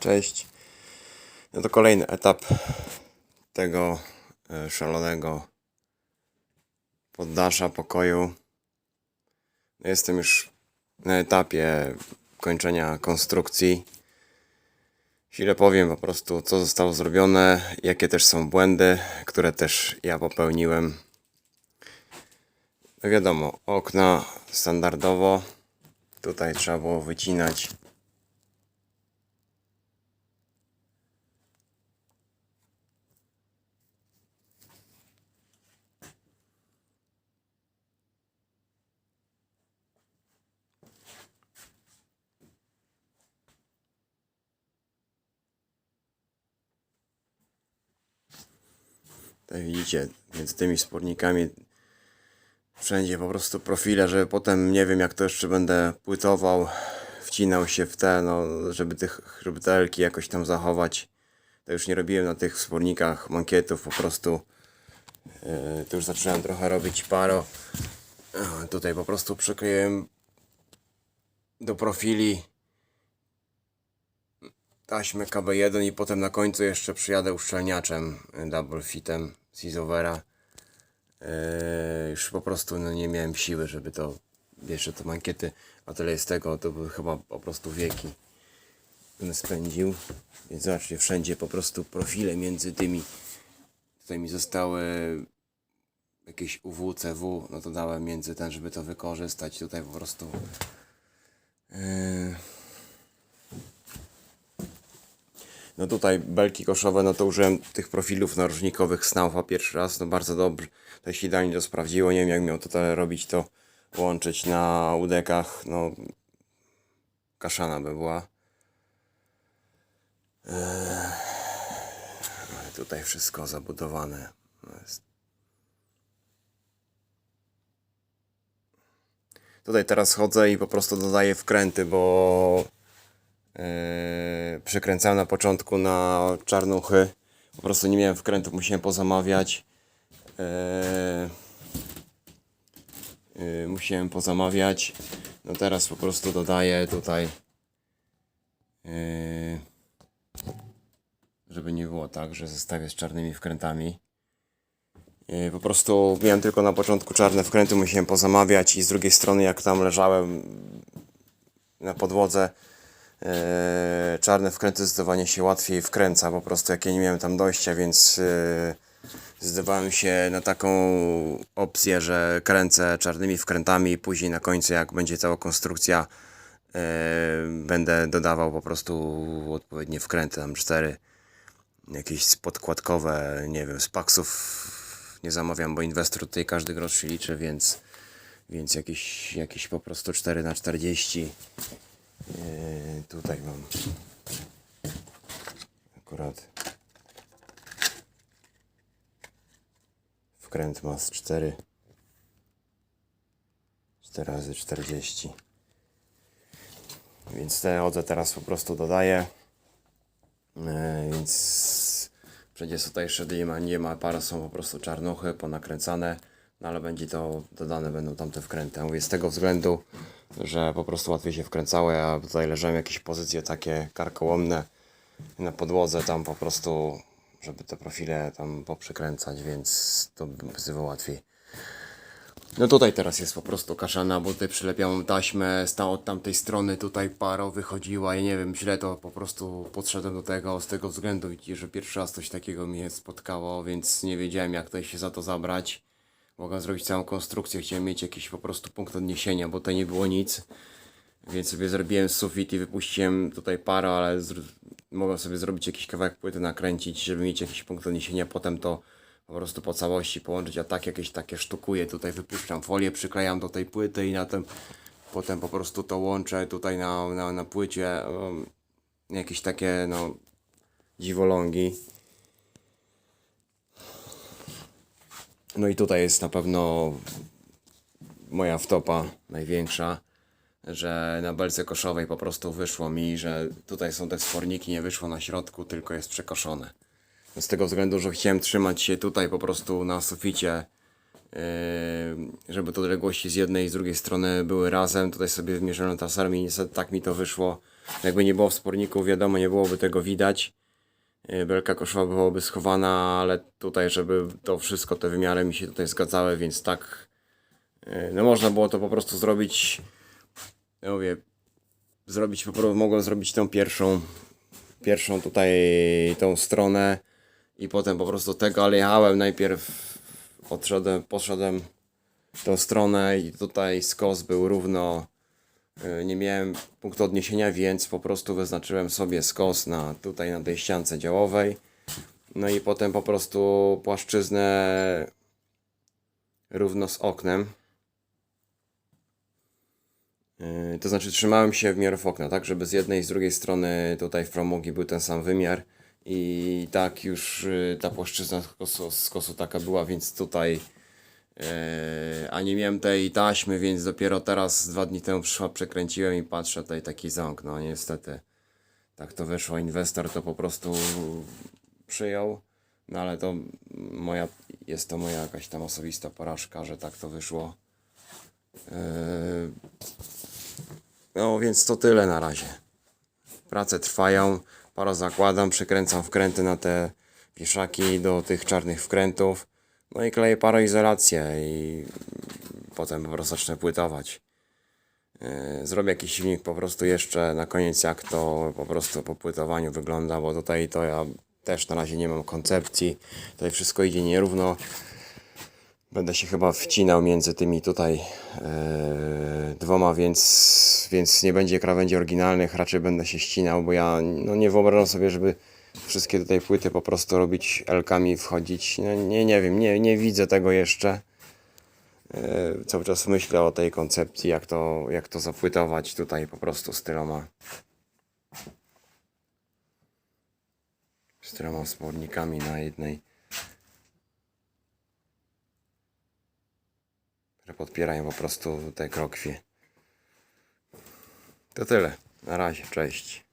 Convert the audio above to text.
Cześć. No to kolejny etap tego e, szalonego poddasza pokoju. No Jestem już na etapie kończenia konstrukcji. Chwilę powiem po prostu, co zostało zrobione, jakie też są błędy, które też ja popełniłem. No wiadomo, okna standardowo. Tutaj trzeba było wycinać Tutaj widzicie, między tymi spornikami wszędzie po prostu profile, żeby potem nie wiem jak to jeszcze będę płytował, wcinał się w te, no, żeby tych, żeby te jakoś tam zachować. To już nie robiłem na tych spornikach mankietów, po prostu yy, to już zacząłem trochę robić paro. Yy, Tutaj po prostu przykleiłem do profili taśmę KB1 i potem na końcu jeszcze przyjadę uszczelniaczem y, double fitem z Izovera. Yy, już po prostu no, nie miałem siły, żeby to jeszcze te mankiety, a tyle z tego, to chyba po prostu wieki bym spędził. Więc zobaczcie, wszędzie po prostu profile między tymi. Tutaj mi zostały jakieś UW, CW, no to dałem między ten, żeby to wykorzystać. Tutaj po prostu. Yy, No tutaj belki koszowe, no to użyłem tych profilów narożnikowych Snaufa pierwszy raz, no bardzo dobrze. To się idealnie to sprawdziło, nie wiem jak miał tutaj robić to, łączyć na udekach, no kaszana by była. Eee, ale tutaj wszystko zabudowane. No jest. Tutaj teraz chodzę i po prostu dodaję wkręty, bo Yy, przykręcałem na początku na czarnuchy. Po prostu nie miałem wkrętów, musiałem pozamawiać. Yy, yy, musiałem pozamawiać. No teraz po prostu dodaję tutaj. Yy, żeby nie było tak, że zostawię z czarnymi wkrętami. Yy, Po prostu miałem tylko na początku czarne wkręty, musiałem pozamawiać i z drugiej strony jak tam leżałem na podłodze, Eee, czarne wkręty zdecydowanie się łatwiej wkręca, po prostu jak ja nie miałem tam dojścia, więc eee, zdecydowałem się na taką opcję, że kręcę czarnymi wkrętami i później na końcu jak będzie cała konstrukcja eee, będę dodawał po prostu odpowiednie wkręty, tam cztery jakieś podkładkowe, nie wiem, z paksów nie zamawiam, bo inwestor tutaj każdy grosz się liczy, więc więc jakieś, jakieś po prostu 4 na 40 Eee, tutaj mam akurat wkręt ma z 4 4 razy 40 więc te odze teraz po prostu dodaję. Eee, więc wszędzie tutaj jeszcze nie ma, nie ma para są po prostu czarnuchy ponakręcane. No ale będzie to dodane będą tamte wkręty. Mówię z tego względu że po prostu łatwiej się wkręcały, a tutaj leżały jakieś pozycje takie karkołomne na podłodze tam po prostu, żeby te profile tam poprzykręcać, więc to bywa łatwiej. No tutaj teraz jest po prostu kaszana, bo tutaj przylepiam taśmę, stała od tamtej strony, tutaj paro wychodziła i nie wiem, źle to po prostu podszedłem do tego z tego względu, że pierwszy raz coś takiego mnie spotkało, więc nie wiedziałem jak tutaj się za to zabrać. Mogłem zrobić całą konstrukcję, chciałem mieć jakiś po prostu punkt odniesienia, bo tutaj nie było nic. Więc sobie zrobiłem sufit i wypuściłem tutaj parę, ale mogłem sobie zrobić jakiś kawałek płyty, nakręcić, żeby mieć jakiś punkt odniesienia, potem to po prostu po całości połączyć, a tak jakieś takie sztukuję, tutaj wypuszczam folię, przyklejam do tej płyty i na tym potem po prostu to łączę tutaj na, na, na płycie um, jakieś takie no dziwolągi. No i tutaj jest na pewno moja wtopa największa, że na belce koszowej po prostu wyszło mi, że tutaj są te sporniki, nie wyszło na środku, tylko jest przekoszone. Z tego względu, że chciałem trzymać się tutaj po prostu na suficie, yy, żeby te odległości z jednej i z drugiej strony były razem. Tutaj sobie wymierzyłem taserem i niestety tak mi to wyszło, Jakby nie było wsporników, wiadomo, nie byłoby tego widać. Yy, Belka koszowa byłaby schowana, ale tutaj, żeby to wszystko, te wymiary mi się tutaj zgadzały, więc tak, yy, no można było to po prostu zrobić, ja mówię, zrobić, po prostu mogłem zrobić tą pierwszą, pierwszą tutaj tą stronę i potem po prostu tego, ale jechałem najpierw, odszedłem, poszedłem tą stronę i tutaj skos był równo, y, nie miałem punktu odniesienia, więc po prostu wyznaczyłem sobie skos na tutaj na tej ściance działowej. No i potem po prostu płaszczyznę równo z oknem. Yy, To znaczy trzymałem się w miarę okna, tak, żeby z jednej i z drugiej strony tutaj w promugi był ten sam wymiar i tak już yy, ta płaszczyzna z kosu, z kosu taka była, więc tutaj a nie miałem tej taśmy, więc dopiero teraz dwa dni temu przyszła, przekręciłem i patrzę tutaj taki ząg, no niestety tak to wyszło, inwestor to po prostu przyjął, no ale to moja, jest to moja jakaś tam osobista porażka, że tak to wyszło. Yy, no więc to tyle na razie. Prace trwają, paro zakładam, przykręcam wkręty na te wieszaki do tych czarnych wkrętów. No i kleję paroizolację i potem po prostu zacznę płytować. Yy, Zrobię jakiś silnik po prostu jeszcze na koniec jak to po prostu po płytowaniu wygląda, bo tutaj to ja też na razie nie mam koncepcji. Tutaj wszystko idzie nierówno. Będę się chyba wcinał między tymi tutaj e, dwoma, więc, więc nie będzie krawędzi oryginalnych, raczej będę się ścinał, bo ja no, nie wyobrażam sobie, żeby wszystkie tutaj płyty po prostu robić elkami wchodzić. No, nie, nie wiem, nie, nie widzę tego jeszcze. E, cały czas myślę o tej koncepcji, jak to, jak to zapłytować tutaj po prostu z tyloma. Z tyloma wspornikami na jednej. które podpierają po prostu te krokwie. To tyle. Na razie, cześć.